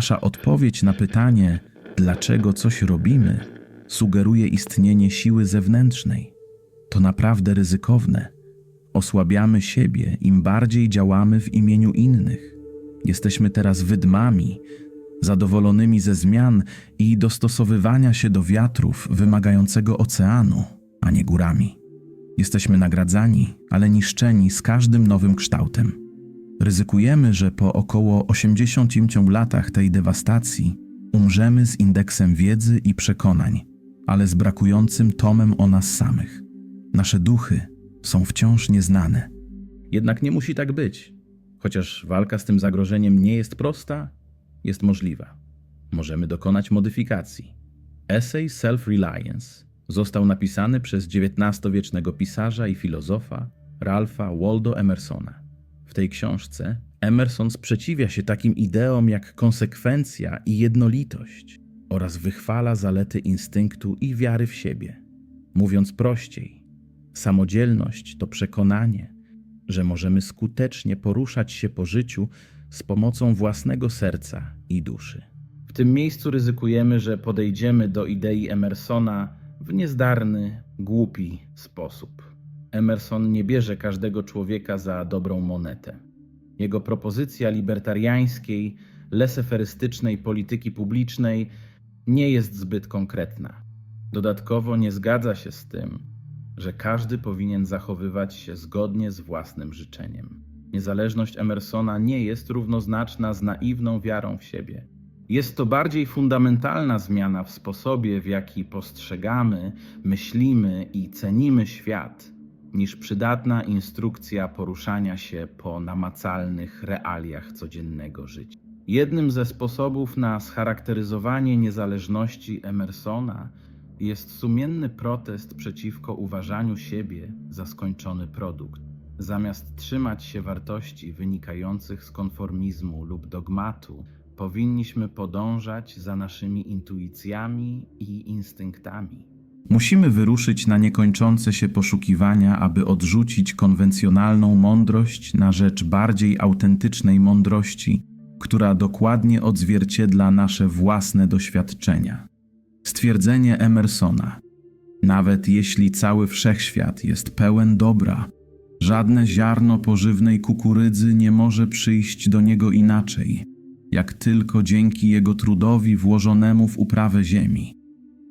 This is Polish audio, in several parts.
Nasza odpowiedź na pytanie, dlaczego coś robimy, sugeruje istnienie siły zewnętrznej. To naprawdę ryzykowne. Osłabiamy siebie, im bardziej działamy w imieniu innych. Jesteśmy teraz wydmami, zadowolonymi ze zmian i dostosowywania się do wiatrów wymagającego oceanu, a nie górami. Jesteśmy nagradzani, ale niszczeni z każdym nowym kształtem. Ryzykujemy, że po około 80 latach tej dewastacji umrzemy z indeksem wiedzy i przekonań, ale z brakującym tomem o nas samych. Nasze duchy są wciąż nieznane. Jednak nie musi tak być. Chociaż walka z tym zagrożeniem nie jest prosta, jest możliwa. Możemy dokonać modyfikacji. Essay Self-Reliance został napisany przez XIX-wiecznego pisarza i filozofa Ralpha Waldo Emersona. W tej książce Emerson sprzeciwia się takim ideom jak konsekwencja i jednolitość oraz wychwala zalety instynktu i wiary w siebie. Mówiąc prościej, samodzielność to przekonanie, że możemy skutecznie poruszać się po życiu z pomocą własnego serca i duszy. W tym miejscu ryzykujemy, że podejdziemy do idei Emersona w niezdarny, głupi sposób. Emerson nie bierze każdego człowieka za dobrą monetę. Jego propozycja libertariańskiej, leseferystycznej polityki publicznej nie jest zbyt konkretna. Dodatkowo nie zgadza się z tym, że każdy powinien zachowywać się zgodnie z własnym życzeniem. Niezależność Emersona nie jest równoznaczna z naiwną wiarą w siebie. Jest to bardziej fundamentalna zmiana w sposobie, w jaki postrzegamy, myślimy i cenimy świat, niż przydatna instrukcja poruszania się po namacalnych realiach codziennego życia. Jednym ze sposobów na scharakteryzowanie niezależności Emersona jest sumienny protest przeciwko uważaniu siebie za skończony produkt. Zamiast trzymać się wartości wynikających z konformizmu lub dogmatu, powinniśmy podążać za naszymi intuicjami i instynktami. Musimy wyruszyć na niekończące się poszukiwania, aby odrzucić konwencjonalną mądrość na rzecz bardziej autentycznej mądrości, która dokładnie odzwierciedla nasze własne doświadczenia. Stwierdzenie Emersona: Nawet jeśli cały wszechświat jest pełen dobra, żadne ziarno pożywnej kukurydzy nie może przyjść do niego inaczej, jak tylko dzięki jego trudowi włożonemu w uprawę ziemi.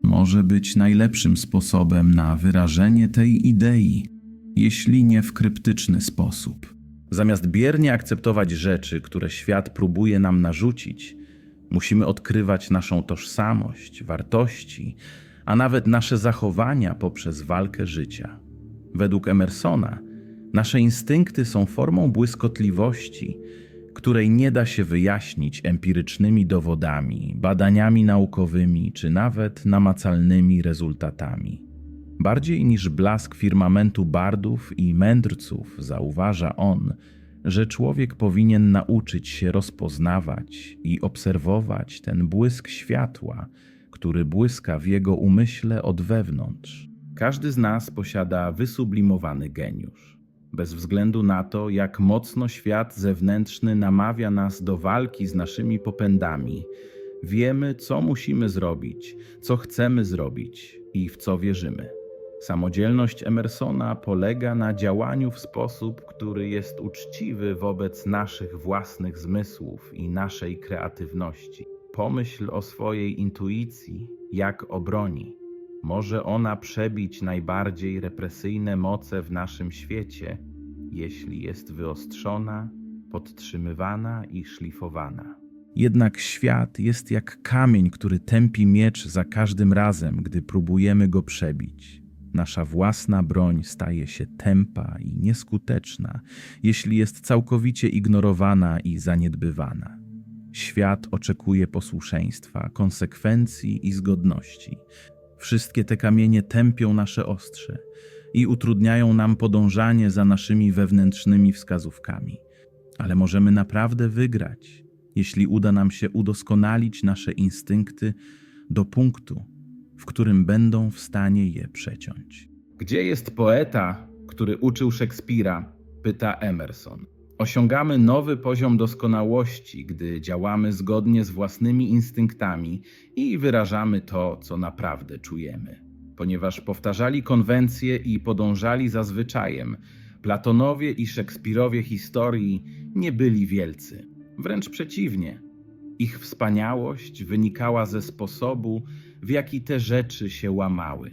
Może być najlepszym sposobem na wyrażenie tej idei, jeśli nie w kryptyczny sposób. Zamiast biernie akceptować rzeczy, które świat próbuje nam narzucić, musimy odkrywać naszą tożsamość, wartości, a nawet nasze zachowania poprzez walkę życia. Według Emersona, nasze instynkty są formą błyskotliwości, której nie da się wyjaśnić empirycznymi dowodami, badaniami naukowymi czy nawet namacalnymi rezultatami. Bardziej niż blask firmamentu bardów i mędrców zauważa on, że człowiek powinien nauczyć się rozpoznawać i obserwować ten błysk światła, który błyska w jego umyśle od wewnątrz. Każdy z nas posiada wysublimowany geniusz. Bez względu na to, jak mocno świat zewnętrzny namawia nas do walki z naszymi popędami, wiemy, co musimy zrobić, co chcemy zrobić i w co wierzymy. Samodzielność Emersona polega na działaniu w sposób, który jest uczciwy wobec naszych własnych zmysłów i naszej kreatywności. Pomyśl o swojej intuicji jak o broni. Może ona przebić najbardziej represyjne moce w naszym świecie, jeśli jest wyostrzona, podtrzymywana i szlifowana. Jednak świat jest jak kamień, który tępi miecz za każdym razem, gdy próbujemy go przebić. Nasza własna broń staje się tępa i nieskuteczna, jeśli jest całkowicie ignorowana i zaniedbywana. Świat oczekuje posłuszeństwa, konsekwencji i zgodności. Wszystkie te kamienie tępią nasze ostrze i utrudniają nam podążanie za naszymi wewnętrznymi wskazówkami. Ale możemy naprawdę wygrać, jeśli uda nam się udoskonalić nasze instynkty do punktu, w którym będą w stanie je przeciąć. Gdzie jest poeta, który uczył Szekspira? pyta Emerson. Osiągamy nowy poziom doskonałości, gdy działamy zgodnie z własnymi instynktami i wyrażamy to, co naprawdę czujemy. Ponieważ powtarzali konwencje i podążali za zwyczajem, Platonowie i Szekspirowie historii nie byli wielcy. Wręcz przeciwnie. Ich wspaniałość wynikała ze sposobu, w jaki te rzeczy się łamały.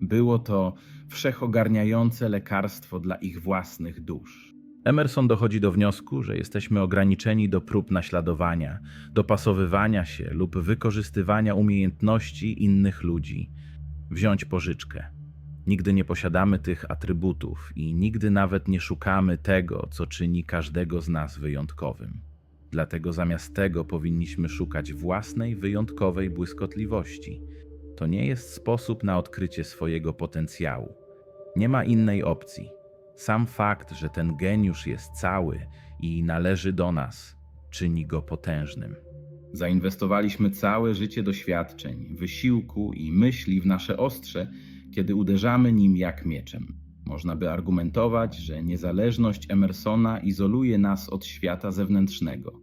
Było to wszechogarniające lekarstwo dla ich własnych dusz. Emerson dochodzi do wniosku, że jesteśmy ograniczeni do prób naśladowania, dopasowywania się lub wykorzystywania umiejętności innych ludzi. Wziąć pożyczkę. Nigdy nie posiadamy tych atrybutów i nigdy nawet nie szukamy tego, co czyni każdego z nas wyjątkowym. Dlatego zamiast tego powinniśmy szukać własnej, wyjątkowej błyskotliwości. To nie jest sposób na odkrycie swojego potencjału. Nie ma innej opcji. Sam fakt, że ten geniusz jest cały i należy do nas, czyni go potężnym. Zainwestowaliśmy całe życie doświadczeń, wysiłku i myśli w nasze ostrze, kiedy uderzamy nim jak mieczem. Można by argumentować, że niezależność Emersona izoluje nas od świata zewnętrznego.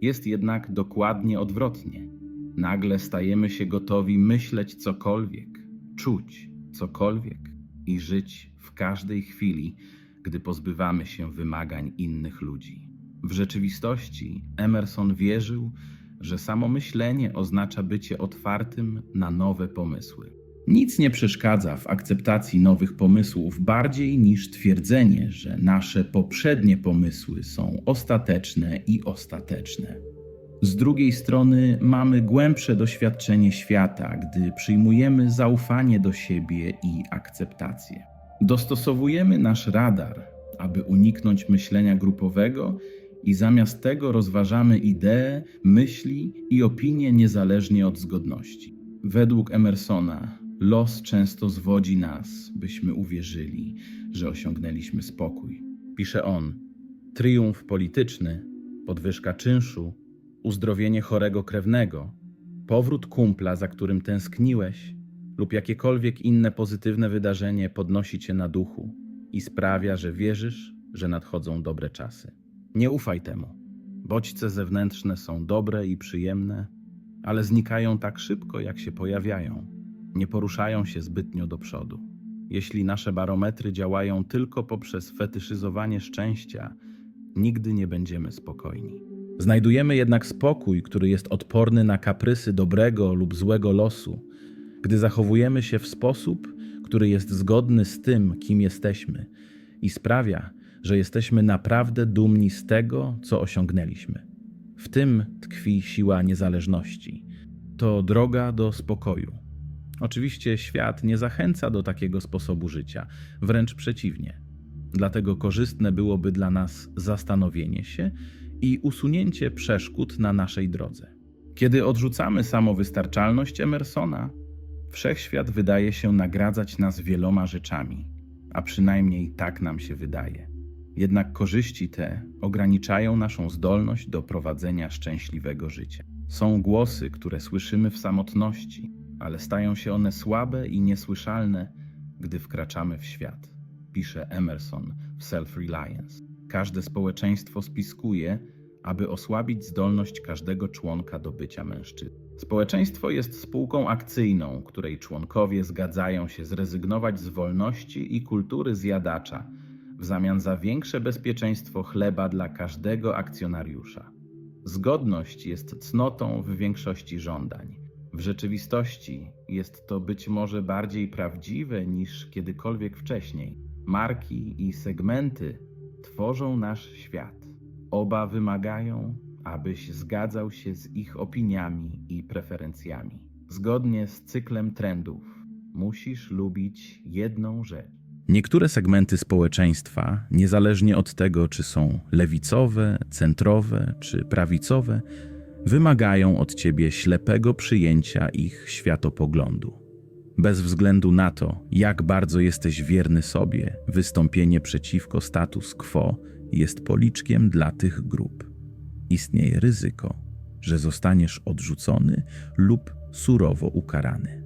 Jest jednak dokładnie odwrotnie. Nagle stajemy się gotowi myśleć cokolwiek, czuć cokolwiek i żyć każdej chwili, gdy pozbywamy się wymagań innych ludzi. W rzeczywistości Emerson wierzył, że samo myślenie oznacza bycie otwartym na nowe pomysły. Nic nie przeszkadza w akceptacji nowych pomysłów bardziej niż twierdzenie, że nasze poprzednie pomysły są ostateczne i ostateczne. Z drugiej strony mamy głębsze doświadczenie świata, gdy przyjmujemy zaufanie do siebie i akceptację. Dostosowujemy nasz radar, aby uniknąć myślenia grupowego i zamiast tego rozważamy idee, myśli i opinie niezależnie od zgodności. Według Emersona los często zwodzi nas, byśmy uwierzyli, że osiągnęliśmy spokój. Pisze on: Triumf polityczny, podwyżka czynszu, uzdrowienie chorego krewnego, powrót kumpla, za którym tęskniłeś, lub jakiekolwiek inne pozytywne wydarzenie podnosi cię na duchu i sprawia, że wierzysz, że nadchodzą dobre czasy. Nie ufaj temu. Bodźce zewnętrzne są dobre i przyjemne, ale znikają tak szybko, jak się pojawiają. Nie poruszają się zbytnio do przodu. Jeśli nasze barometry działają tylko poprzez fetyszyzowanie szczęścia, nigdy nie będziemy spokojni. Znajdujemy jednak spokój, który jest odporny na kaprysy dobrego lub złego losu, gdy zachowujemy się w sposób, który jest zgodny z tym, kim jesteśmy i sprawia, że jesteśmy naprawdę dumni z tego, co osiągnęliśmy. W tym tkwi siła niezależności. To droga do spokoju. Oczywiście świat nie zachęca do takiego sposobu życia, wręcz przeciwnie. Dlatego korzystne byłoby dla nas zastanowienie się i usunięcie przeszkód na naszej drodze. Kiedy odrzucamy samowystarczalność Emersona, wszechświat wydaje się nagradzać nas wieloma rzeczami, a przynajmniej tak nam się wydaje. Jednak korzyści te ograniczają naszą zdolność do prowadzenia szczęśliwego życia. Są głosy, które słyszymy w samotności, ale stają się one słabe i niesłyszalne, gdy wkraczamy w świat. Pisze Emerson w Self-Reliance. Każde społeczeństwo spiskuje, aby osłabić zdolność każdego członka do bycia mężczyzną. Społeczeństwo jest spółką akcyjną, której członkowie zgadzają się zrezygnować z wolności i kultury zjadacza w zamian za większe bezpieczeństwo chleba dla każdego akcjonariusza. Zgodność jest cnotą w większości żądań. W rzeczywistości jest to być może bardziej prawdziwe niż kiedykolwiek wcześniej. Marki i segmenty tworzą nasz świat. Oba wymagają, abyś zgadzał się z ich opiniami i preferencjami. Zgodnie z cyklem trendów, musisz lubić jedną rzecz. Niektóre segmenty społeczeństwa, niezależnie od tego, czy są lewicowe, centrowe czy prawicowe, wymagają od ciebie ślepego przyjęcia ich światopoglądu. Bez względu na to, jak bardzo jesteś wierny sobie, wystąpienie przeciwko status quo jest policzkiem dla tych grup. Istnieje ryzyko, że zostaniesz odrzucony lub surowo ukarany.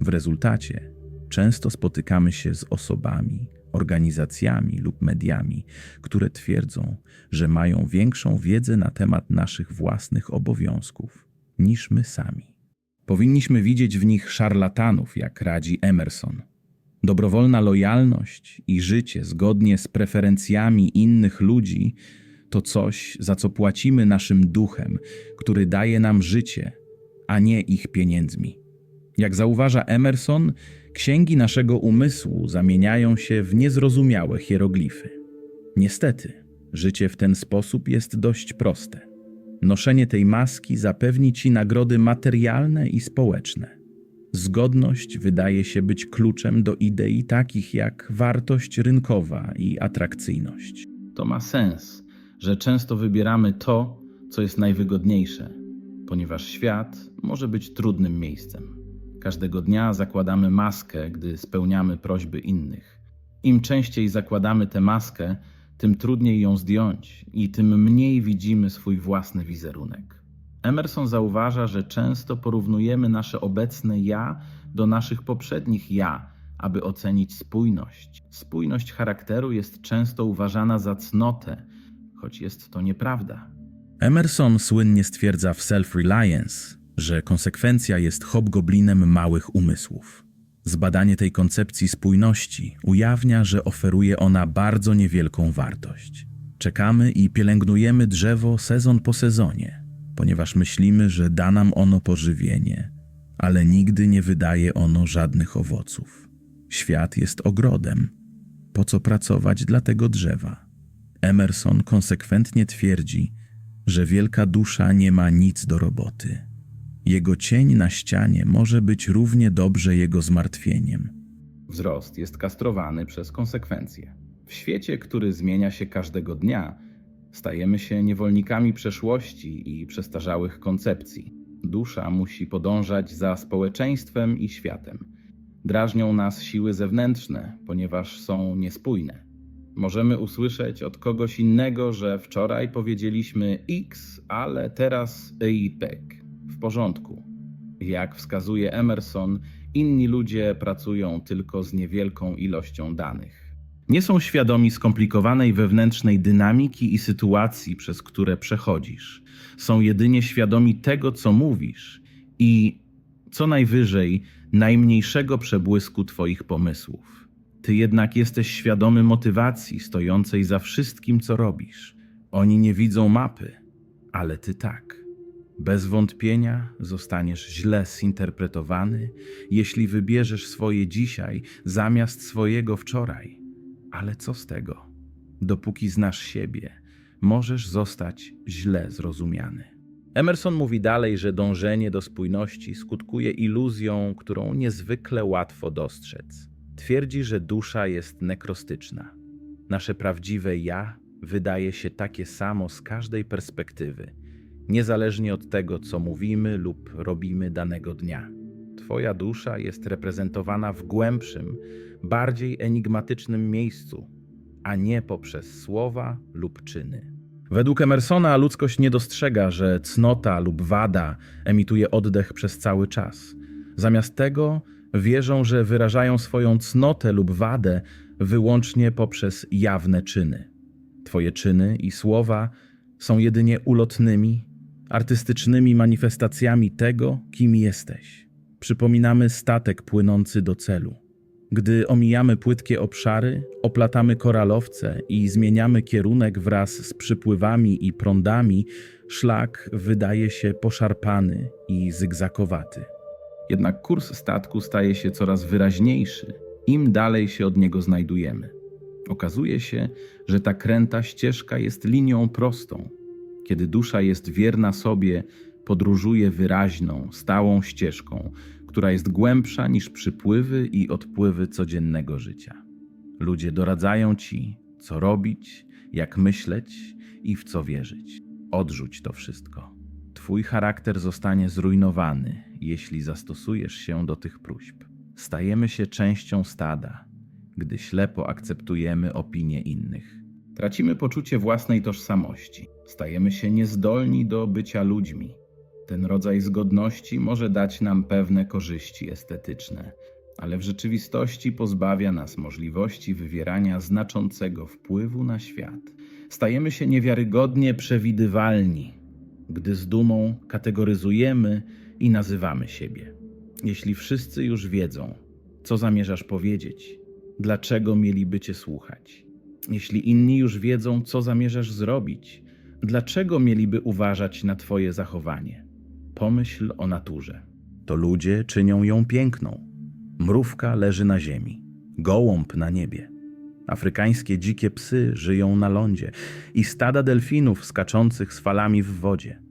W rezultacie często spotykamy się z osobami organizacjami lub mediami, które twierdzą, że mają większą wiedzę na temat naszych własnych obowiązków niż my sami. Powinniśmy widzieć w nich szarlatanów, jak radzi Emerson. Dobrowolna lojalność i życie zgodnie z preferencjami innych ludzi to coś, za co płacimy naszym duchem, który daje nam życie, a nie ich pieniędzmi. Jak zauważa Emerson, księgi naszego umysłu zamieniają się w niezrozumiałe hieroglify. Niestety, życie w ten sposób jest dość proste. Noszenie tej maski zapewni ci nagrody materialne i społeczne. Zgodność wydaje się być kluczem do idei takich jak wartość rynkowa i atrakcyjność. To ma sens, że często wybieramy to, co jest najwygodniejsze, ponieważ świat może być trudnym miejscem. Każdego dnia zakładamy maskę, gdy spełniamy prośby innych. Im częściej zakładamy tę maskę, tym trudniej ją zdjąć i tym mniej widzimy swój własny wizerunek. Emerson zauważa, że często porównujemy nasze obecne ja do naszych poprzednich ja, aby ocenić spójność. Spójność charakteru jest często uważana za cnotę, choć jest to nieprawda. Emerson słynnie stwierdza w Self-Reliance, że konsekwencja jest hobgoblinem małych umysłów. Zbadanie tej koncepcji spójności ujawnia, że oferuje ona bardzo niewielką wartość. Czekamy i pielęgnujemy drzewo sezon po sezonie, ponieważ myślimy, że da nam ono pożywienie, ale nigdy nie wydaje ono żadnych owoców. Świat jest ogrodem. Po co pracować dla tego drzewa? Emerson konsekwentnie twierdzi, że wielka dusza nie ma nic do roboty. Jego cień na ścianie może być równie dobrze jego zmartwieniem. Wzrost jest kastrowany przez konsekwencje. W świecie, który zmienia się każdego dnia, stajemy się niewolnikami przeszłości i przestarzałych koncepcji. Dusza musi podążać za społeczeństwem i światem. Drażnią nas siły zewnętrzne, ponieważ są niespójne. Możemy usłyszeć od kogoś innego, że wczoraj powiedzieliśmy X, ale teraz Y. W porządku. Jak wskazuje Emerson, inni ludzie pracują tylko z niewielką ilością danych. Nie są świadomi skomplikowanej wewnętrznej dynamiki i sytuacji, przez które przechodzisz. Są jedynie świadomi tego, co mówisz i, co najwyżej, najmniejszego przebłysku Twoich pomysłów. Ty jednak jesteś świadomy motywacji stojącej za wszystkim, co robisz. Oni nie widzą mapy, ale ty tak. Bez wątpienia zostaniesz źle zinterpretowany, jeśli wybierzesz swoje dzisiaj zamiast swojego wczoraj. Ale co z tego? Dopóki znasz siebie, możesz zostać źle zrozumiany. Emerson mówi dalej, że dążenie do spójności skutkuje iluzją, którą niezwykle łatwo dostrzec. Twierdzi, że dusza jest nekrostyczna. Nasze prawdziwe ja wydaje się takie samo z każdej perspektywy, niezależnie od tego, co mówimy lub robimy danego dnia. Twoja dusza jest reprezentowana w głębszym, bardziej enigmatycznym miejscu, a nie poprzez słowa lub czyny. Według Emersona ludzkość nie dostrzega, że cnota lub wada emituje oddech przez cały czas. Zamiast tego wierzą, że wyrażają swoją cnotę lub wadę wyłącznie poprzez jawne czyny. Twoje czyny i słowa są jedynie ulotnymi, artystycznymi manifestacjami tego, kim jesteś. Przypominamy statek płynący do celu. Gdy omijamy płytkie obszary, oplatamy koralowce i zmieniamy kierunek wraz z przypływami i prądami, szlak wydaje się poszarpany i zygzakowaty. Jednak kurs statku staje się coraz wyraźniejszy, im dalej się od niego znajdujemy. Okazuje się, że ta kręta ścieżka jest linią prostą. Kiedy dusza jest wierna sobie, podróżuje wyraźną, stałą ścieżką, która jest głębsza niż przypływy i odpływy codziennego życia. Ludzie doradzają ci, co robić, jak myśleć i w co wierzyć. Odrzuć to wszystko. Twój charakter zostanie zrujnowany, jeśli zastosujesz się do tych próśb. Stajemy się częścią stada, gdy ślepo akceptujemy opinie innych. Tracimy poczucie własnej tożsamości. Stajemy się niezdolni do bycia ludźmi. Ten rodzaj zgodności może dać nam pewne korzyści estetyczne, ale w rzeczywistości pozbawia nas możliwości wywierania znaczącego wpływu na świat. Stajemy się niewiarygodnie przewidywalni, gdy z dumą kategoryzujemy i nazywamy siebie. Jeśli wszyscy już wiedzą, co zamierzasz powiedzieć, dlaczego mieliby cię słuchać? Jeśli inni już wiedzą, co zamierzasz zrobić, dlaczego mieliby uważać na Twoje zachowanie? Pomyśl o naturze. To ludzie czynią ją piękną. Mrówka leży na ziemi, gołąb na niebie. Afrykańskie dzikie psy żyją na lądzie i stada delfinów skaczących z falami w wodzie.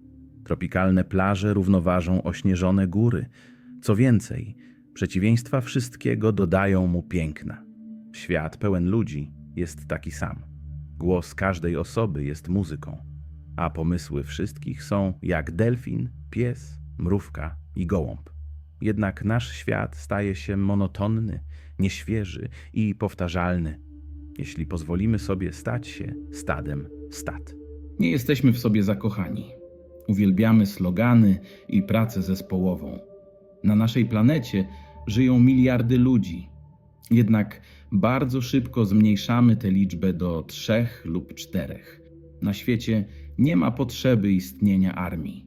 Tropikalne plaże równoważą ośnieżone góry. Co więcej, przeciwieństwa wszystkiego dodają mu piękna. Świat pełen ludzi jest taki sam. Głos każdej osoby jest muzyką, a pomysły wszystkich są jak delfin, pies, mrówka i gołąb. Jednak nasz świat staje się monotonny, nieświeży i powtarzalny, jeśli pozwolimy sobie stać się stadem stad. Nie jesteśmy w sobie zakochani. Uwielbiamy slogany i pracę zespołową. Na naszej planecie żyją miliardy ludzi. Jednak bardzo szybko zmniejszamy tę liczbę do trzech lub czterech. Na świecie nie ma potrzeby istnienia armii.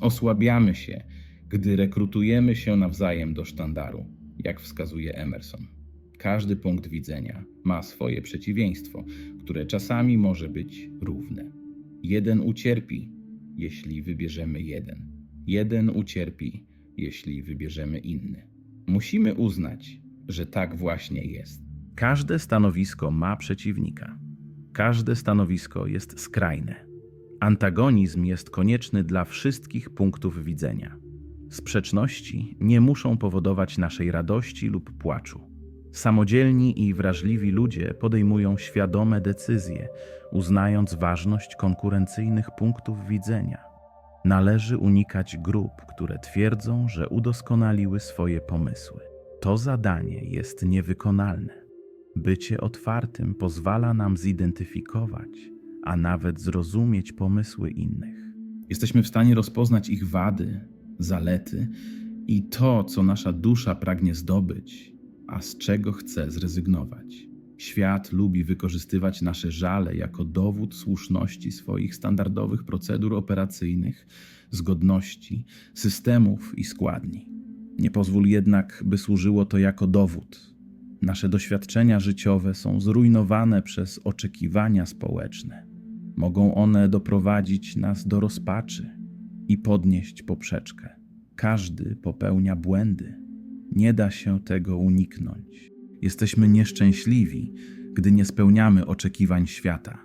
Osłabiamy się, gdy rekrutujemy się nawzajem do sztandaru, jak wskazuje Emerson. Każdy punkt widzenia ma swoje przeciwieństwo, które czasami może być równe. Jeden ucierpi, jeśli wybierzemy jeden. Jeden ucierpi, jeśli wybierzemy inny. Musimy uznać, że tak właśnie jest. Każde stanowisko ma przeciwnika. Każde stanowisko jest skrajne. Antagonizm jest konieczny dla wszystkich punktów widzenia. Sprzeczności nie muszą powodować naszej radości lub płaczu. Samodzielni i wrażliwi ludzie podejmują świadome decyzje, uznając ważność konkurencyjnych punktów widzenia. Należy unikać grup, które twierdzą, że udoskonaliły swoje pomysły. To zadanie jest niewykonalne. Bycie otwartym pozwala nam zidentyfikować, a nawet zrozumieć pomysły innych. Jesteśmy w stanie rozpoznać ich wady, zalety i to, co nasza dusza pragnie zdobyć, a z czego chce zrezygnować. Świat lubi wykorzystywać nasze żale jako dowód słuszności swoich standardowych procedur operacyjnych, zgodności, systemów i składni. Nie pozwól jednak, by służyło to jako dowód. Nasze doświadczenia życiowe są zrujnowane przez oczekiwania społeczne. Mogą one doprowadzić nas do rozpaczy i podnieść poprzeczkę. Każdy popełnia błędy. Nie da się tego uniknąć. Jesteśmy nieszczęśliwi, gdy nie spełniamy oczekiwań świata.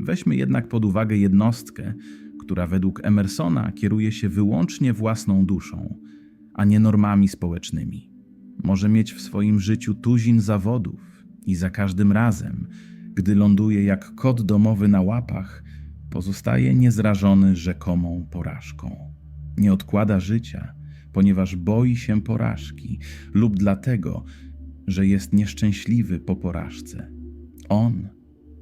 Weźmy jednak pod uwagę jednostkę, która według Emersona kieruje się wyłącznie własną duszą, a nie normami społecznymi. Może mieć w swoim życiu tuzin zawodów i za każdym razem, gdy ląduje jak kot domowy na łapach, pozostaje niezrażony rzekomą porażką. Nie odkłada życia, ponieważ boi się porażki lub dlatego, że jest nieszczęśliwy po porażce. On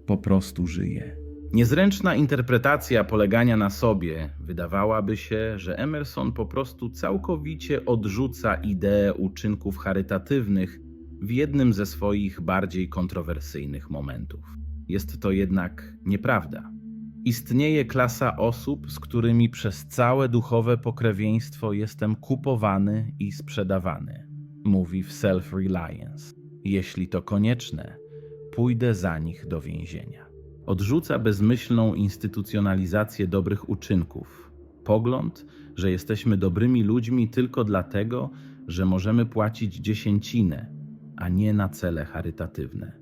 po prostu żyje. Niezręczna interpretacja polegania na sobie wydawałaby się, że Emerson po prostu całkowicie odrzuca ideę uczynków charytatywnych w jednym ze swoich bardziej kontrowersyjnych momentów. Jest to jednak nieprawda. Istnieje klasa osób, z którymi przez całe duchowe pokrewieństwo jestem kupowany i sprzedawany, mówi w Self-Reliance. Jeśli to konieczne, pójdę za nich do więzienia. Odrzuca bezmyślną instytucjonalizację dobrych uczynków, pogląd, że jesteśmy dobrymi ludźmi tylko dlatego, że możemy płacić dziesięcinę, a nie na cele charytatywne.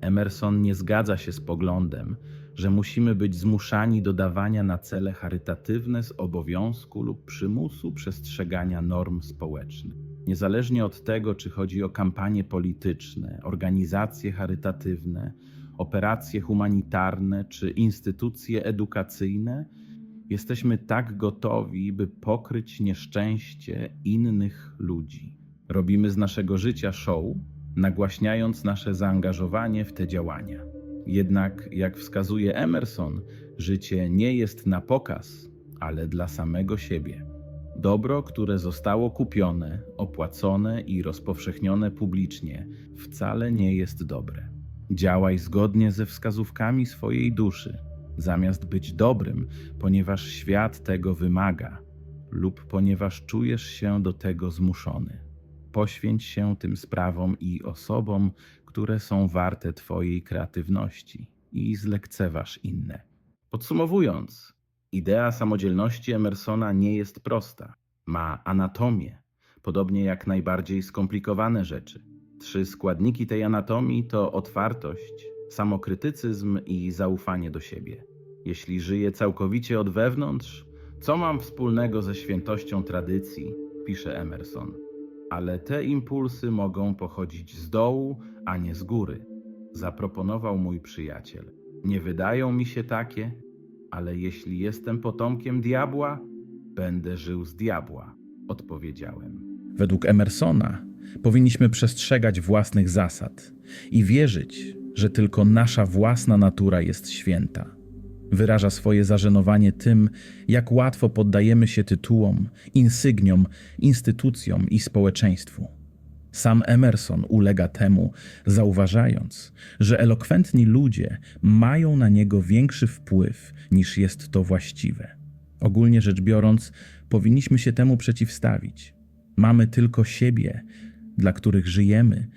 Emerson nie zgadza się z poglądem, że musimy być zmuszani do dawania na cele charytatywne z obowiązku lub przymusu przestrzegania norm społecznych. Niezależnie od tego, czy chodzi o kampanie polityczne, organizacje charytatywne, operacje humanitarne czy instytucje edukacyjne, jesteśmy tak gotowi, by pokryć nieszczęście innych ludzi. Robimy z naszego życia show, nagłaśniając nasze zaangażowanie w te działania. Jednak, jak wskazuje Emerson, życie nie jest na pokaz, ale dla samego siebie. Dobro, które zostało kupione, opłacone i rozpowszechnione publicznie, wcale nie jest dobre. Działaj zgodnie ze wskazówkami swojej duszy, zamiast być dobrym, ponieważ świat tego wymaga lub ponieważ czujesz się do tego zmuszony. Poświęć się tym sprawom i osobom, które są warte Twojej kreatywności i zlekceważ inne. Podsumowując, idea samodzielności Emersona nie jest prosta. Ma anatomię, podobnie jak najbardziej skomplikowane rzeczy. Trzy składniki tej anatomii to otwartość, samokrytycyzm i zaufanie do siebie. Jeśli żyję całkowicie od wewnątrz, co mam wspólnego ze świętością tradycji, pisze Emerson. Ale te impulsy mogą pochodzić z dołu, a nie z góry, zaproponował mój przyjaciel. Nie wydają mi się takie, ale jeśli jestem potomkiem diabła, będę żył z diabła, odpowiedziałem. Według Emersona powinniśmy przestrzegać własnych zasad i wierzyć, że tylko nasza własna natura jest święta. Wyraża swoje zażenowanie tym, jak łatwo poddajemy się tytułom, insygniom, instytucjom i społeczeństwu. Sam Emerson ulega temu, zauważając, że elokwentni ludzie mają na niego większy wpływ niż jest to właściwe. Ogólnie rzecz biorąc, powinniśmy się temu przeciwstawić. Mamy tylko siebie, dla których żyjemy,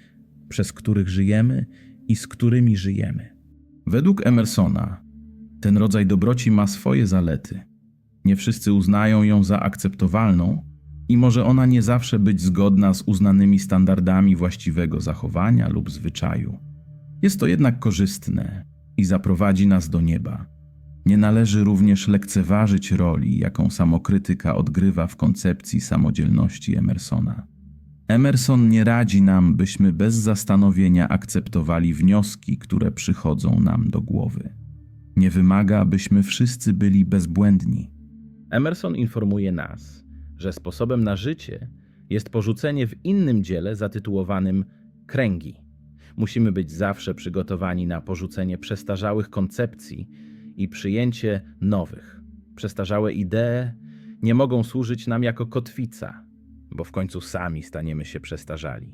przez których żyjemy i z którymi żyjemy. Według Emersona, ten rodzaj dobroci ma swoje zalety. Nie wszyscy uznają ją za akceptowalną i może ona nie zawsze być zgodna z uznanymi standardami właściwego zachowania lub zwyczaju. Jest to jednak korzystne i zaprowadzi nas do nieba. Nie należy również lekceważyć roli, jaką samokrytyka odgrywa w koncepcji samodzielności Emersona. Emerson nie radzi nam, byśmy bez zastanowienia akceptowali wnioski, które przychodzą nam do głowy. Nie wymaga, byśmy wszyscy byli bezbłędni. Emerson informuje nas, że sposobem na życie jest porzucenie w innym dziele zatytułowanym Kręgi. Musimy być zawsze przygotowani na porzucenie przestarzałych koncepcji i przyjęcie nowych. Przestarzałe idee nie mogą służyć nam jako kotwica, bo w końcu sami staniemy się przestarzali.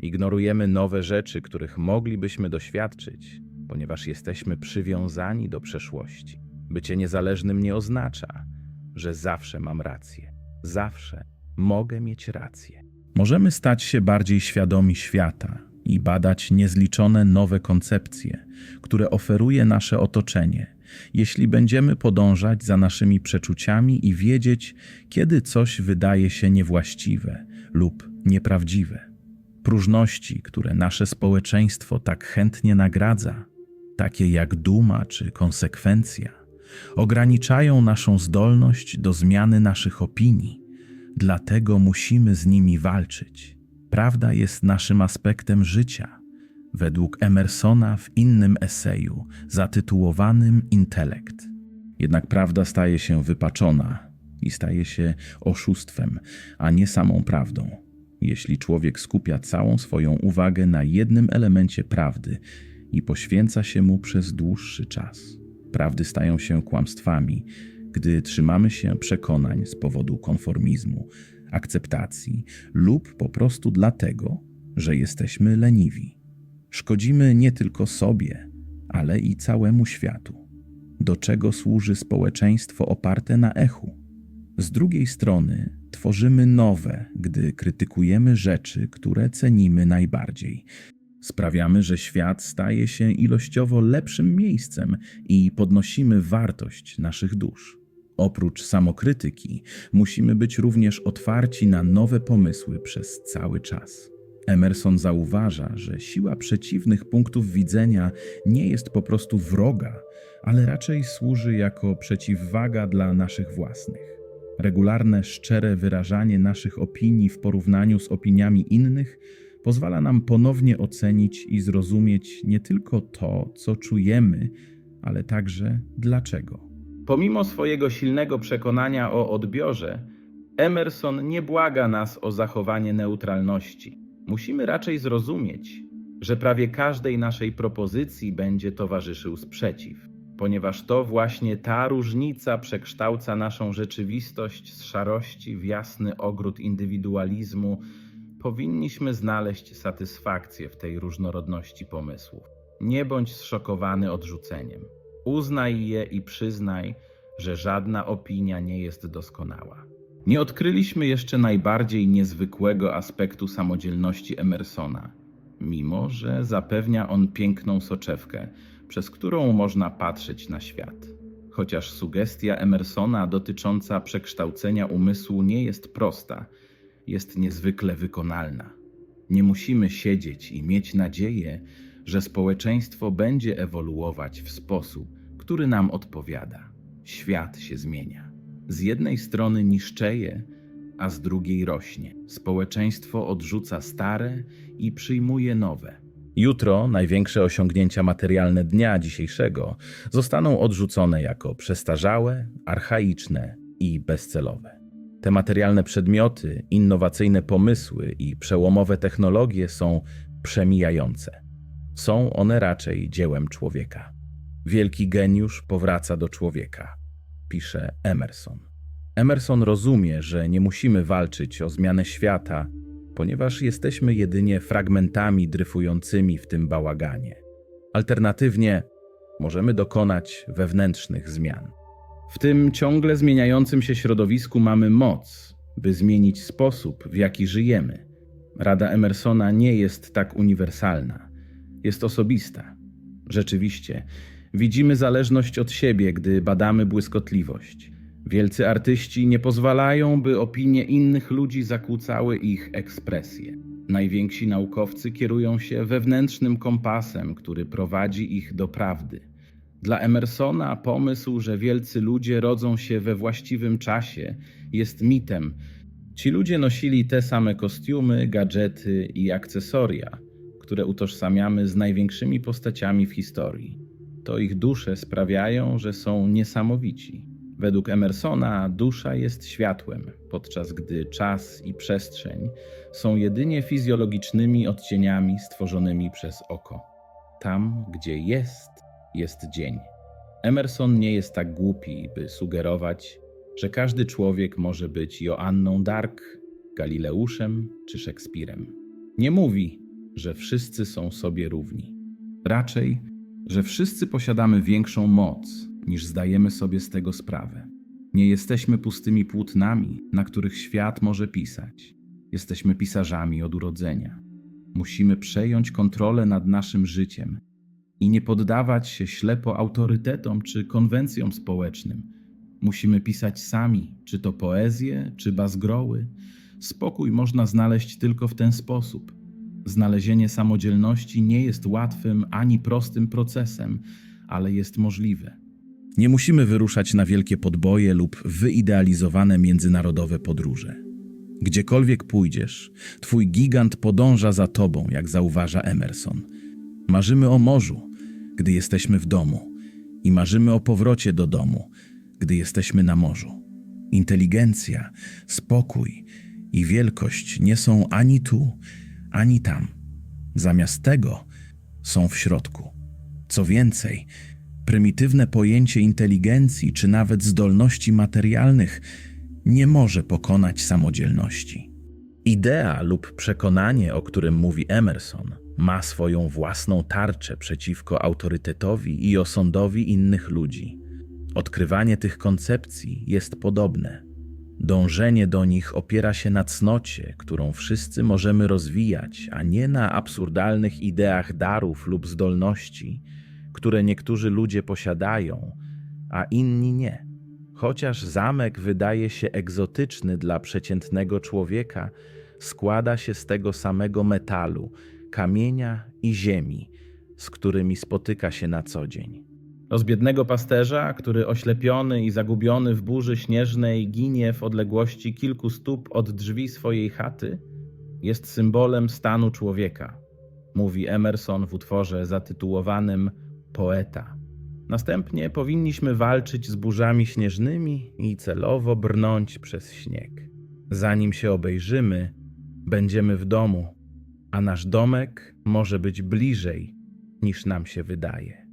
Ignorujemy nowe rzeczy, których moglibyśmy doświadczyć, ponieważ jesteśmy przywiązani do przeszłości. Bycie niezależnym nie oznacza, że zawsze mam rację. Zawsze mogę mieć rację. Możemy stać się bardziej świadomi świata i badać niezliczone nowe koncepcje, które oferuje nasze otoczenie, jeśli będziemy podążać za naszymi przeczuciami i wiedzieć, kiedy coś wydaje się niewłaściwe lub nieprawdziwe. Próżności, które nasze społeczeństwo tak chętnie nagradza, takie jak duma czy konsekwencja, ograniczają naszą zdolność do zmiany naszych opinii. Dlatego musimy z nimi walczyć. Prawda jest naszym aspektem życia, według Emersona w innym eseju zatytułowanym Intelekt. Jednak prawda staje się wypaczona i staje się oszustwem, a nie samą prawdą. Jeśli człowiek skupia całą swoją uwagę na jednym elemencie prawdy i poświęca się mu przez dłuższy czas. Prawdy stają się kłamstwami, gdy trzymamy się przekonań z powodu konformizmu, akceptacji lub po prostu dlatego, że jesteśmy leniwi. Szkodzimy nie tylko sobie, ale i całemu światu. Do czego służy społeczeństwo oparte na echu? Z drugiej strony, tworzymy nowe, gdy krytykujemy rzeczy, które cenimy najbardziej. Sprawiamy, że świat staje się ilościowo lepszym miejscem i podnosimy wartość naszych dusz. Oprócz samokrytyki, musimy być również otwarci na nowe pomysły przez cały czas. Emerson zauważa, że siła przeciwnych punktów widzenia nie jest po prostu wroga, ale raczej służy jako przeciwwaga dla naszych własnych. Regularne, szczere wyrażanie naszych opinii w porównaniu z opiniami innych pozwala nam ponownie ocenić i zrozumieć nie tylko to, co czujemy, ale także dlaczego. Pomimo swojego silnego przekonania o odbiorze, Emerson nie błaga nas o zachowanie neutralności. Musimy raczej zrozumieć, że prawie każdej naszej propozycji będzie towarzyszył sprzeciw. ponieważ to właśnie ta różnica przekształca naszą rzeczywistość z szarości w jasny ogród indywidualizmu, powinniśmy znaleźć satysfakcję w tej różnorodności pomysłów. Nie bądź zszokowany odrzuceniem. Uznaj je i przyznaj, że żadna opinia nie jest doskonała. Nie odkryliśmy jeszcze najbardziej niezwykłego aspektu samodzielności Emersona, mimo że zapewnia on piękną soczewkę, przez którą można patrzeć na świat. Chociaż sugestia Emersona dotycząca przekształcenia umysłu nie jest prosta, jest niezwykle wykonalna. Nie musimy siedzieć i mieć nadzieję, że społeczeństwo będzie ewoluować w sposób, który nam odpowiada. Świat się zmienia. Z jednej strony niszczeje, a z drugiej rośnie. Społeczeństwo odrzuca stare i przyjmuje nowe. Jutro największe osiągnięcia materialne dnia dzisiejszego zostaną odrzucone jako przestarzałe, archaiczne i bezcelowe. Te materialne przedmioty, innowacyjne pomysły i przełomowe technologie są przemijające. Są one raczej dziełem człowieka. Wielki geniusz powraca do człowieka, pisze Emerson. Emerson rozumie, że nie musimy walczyć o zmianę świata, ponieważ jesteśmy jedynie fragmentami dryfującymi w tym bałaganie. Alternatywnie możemy dokonać wewnętrznych zmian. W tym ciągle zmieniającym się środowisku mamy moc, by zmienić sposób, w jaki żyjemy. Rada Emersona nie jest tak uniwersalna, jest osobista. Rzeczywiście, widzimy zależność od siebie, gdy badamy błyskotliwość. Wielcy artyści nie pozwalają, by opinie innych ludzi zakłócały ich ekspresję. Najwięksi naukowcy kierują się wewnętrznym kompasem, który prowadzi ich do prawdy. Dla Emersona pomysł, że wielcy ludzie rodzą się we właściwym czasie, jest mitem. Ci ludzie nosili te same kostiumy, gadżety i akcesoria, które utożsamiamy z największymi postaciami w historii. To ich dusze sprawiają, że są niesamowici. Według Emersona dusza jest światłem, podczas gdy czas i przestrzeń są jedynie fizjologicznymi odcieniami stworzonymi przez oko. Tam, gdzie jest, jest dzień. Emerson nie jest tak głupi, by sugerować, że każdy człowiek może być Joanną Dark, Galileuszem czy Szekspirem. Nie mówi, że wszyscy są sobie równi. Raczej, że wszyscy posiadamy większą moc, niż zdajemy sobie z tego sprawę. Nie jesteśmy pustymi płótnami, na których świat może pisać. Jesteśmy pisarzami od urodzenia. Musimy przejąć kontrolę nad naszym życiem i nie poddawać się ślepo autorytetom czy konwencjom społecznym. Musimy pisać sami, czy to poezję, czy bazgroły. Spokój można znaleźć tylko w ten sposób. Znalezienie samodzielności nie jest łatwym ani prostym procesem, ale jest możliwe. Nie musimy wyruszać na wielkie podboje lub wyidealizowane międzynarodowe podróże. Gdziekolwiek pójdziesz, twój gigant podąża za tobą, jak zauważa Emerson. Marzymy o morzu, gdy jesteśmy w domu, i marzymy o powrocie do domu, gdy jesteśmy na morzu. Inteligencja, spokój i wielkość nie są ani tu, ani tam. Zamiast tego są w środku. Co więcej, prymitywne pojęcie inteligencji czy nawet zdolności materialnych nie może pokonać samodzielności. Idea lub przekonanie, o którym mówi Emerson, ma swoją własną tarczę przeciwko autorytetowi i osądowi innych ludzi. Odkrywanie tych koncepcji jest podobne. Dążenie do nich opiera się na cnocie, którą wszyscy możemy rozwijać, a nie na absurdalnych ideach darów lub zdolności, które niektórzy ludzie posiadają, a inni nie. Chociaż zamek wydaje się egzotyczny dla przeciętnego człowieka, składa się z tego samego metalu, kamienia i ziemi, z którymi spotyka się na co dzień. Od biednego pasterza, który oślepiony i zagubiony w burzy śnieżnej ginie w odległości kilku stóp od drzwi swojej chaty, jest symbolem stanu człowieka, mówi Emerson w utworze zatytułowanym Poeta. Następnie powinniśmy walczyć z burzami śnieżnymi i celowo brnąć przez śnieg. Zanim się obejrzymy, będziemy w domu, a nasz domek może być bliżej niż nam się wydaje.